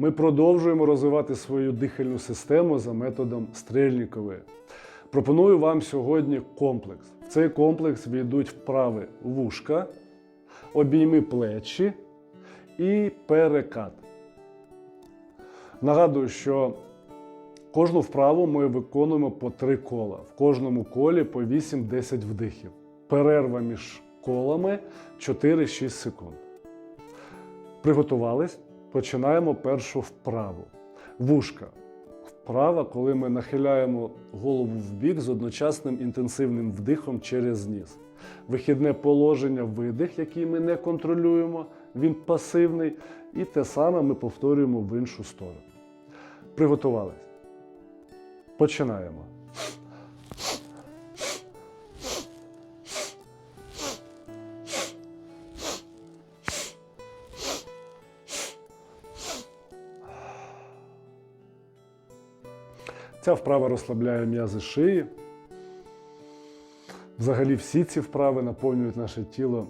Ми продовжуємо розвивати свою дихальну систему за методом Стрельнікової. Пропоную вам сьогодні комплекс. В цей комплекс війдуть вправи вушка, обійми плечі і перекат. Нагадую, що кожну вправу ми виконуємо по три кола. В кожному колі по 8-10 вдихів. Перерва між колами 4-6 секунд. Приготувались? Починаємо першу вправу. Вушка. Вправа, коли ми нахиляємо голову в бік з одночасним інтенсивним вдихом через ніс. Вихідне положення видих, який ми не контролюємо, він пасивний. І те саме ми повторюємо в іншу сторону. Приготувались. Починаємо. Ця вправа розслабляє м'язи шиї. Взагалі всі ці вправи наповнюють наше тіло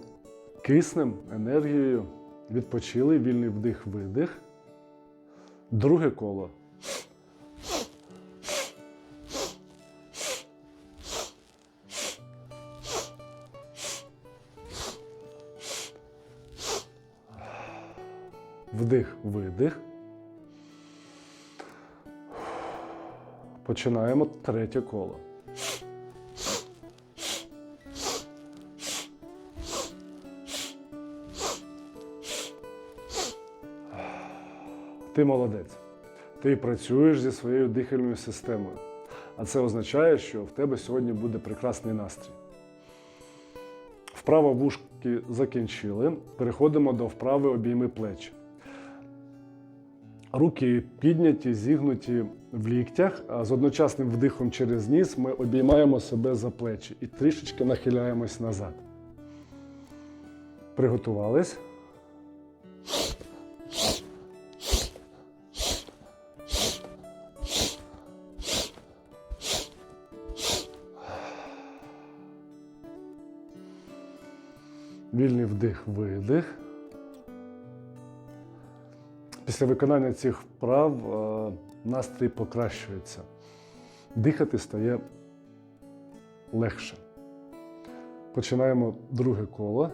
киснем, енергією. Відпочили, вільний вдих-видих. Друге коло. Вдих, видих. Починаємо третє коло. Ти молодець. Ти працюєш зі своєю дихальною системою. А це означає, що в тебе сьогодні буде прекрасний настрій. Вправо вушки закінчили. Переходимо до вправи обійми плечі. Руки підняті, зігнуті в ліктях, а з одночасним вдихом через ніс ми обіймаємо себе за плечі і трішечки нахиляємось назад. Приготувались. Вільний вдих, видих. Після виконання цих вправ е, настрій покращується. Дихати стає легше. Починаємо друге коло.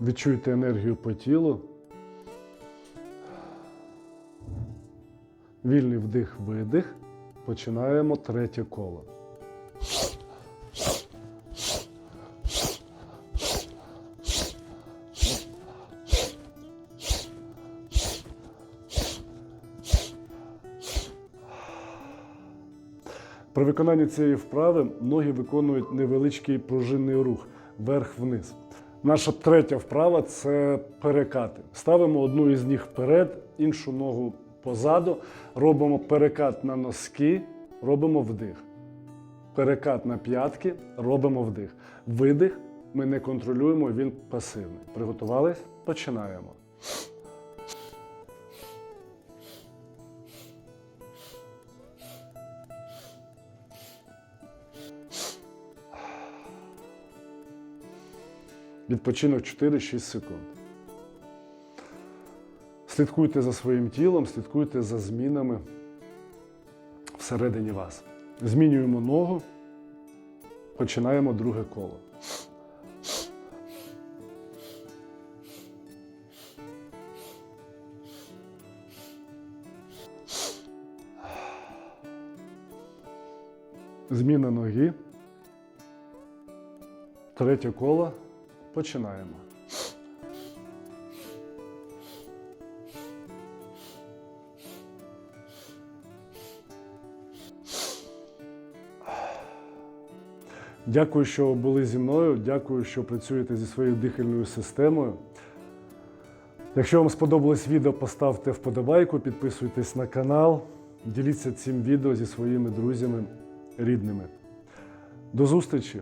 Відчуйте енергію по тілу. Вільний вдих, видих. Починаємо третє коло. При виконанні цієї вправи ноги виконують невеличкий пружинний рух вверх-вниз. Наша третя вправа це перекати. Ставимо одну із ніг вперед, іншу ногу позаду, робимо перекат на носки, робимо вдих. Перекат на п'ятки, робимо вдих. Видих ми не контролюємо, він пасивний. Приготувались? Починаємо. Відпочинок 4-6 секунд. Слідкуйте за своїм тілом, слідкуйте за змінами всередині вас. Змінюємо ногу, починаємо друге коло. Зміна ноги. Третє коло. Починаємо. Дякую, що були зі мною. Дякую, що працюєте зі своєю дихальною системою. Якщо вам сподобалось відео, поставте вподобайку, підписуйтесь на канал, діліться цим відео зі своїми друзями, рідними. До зустрічі!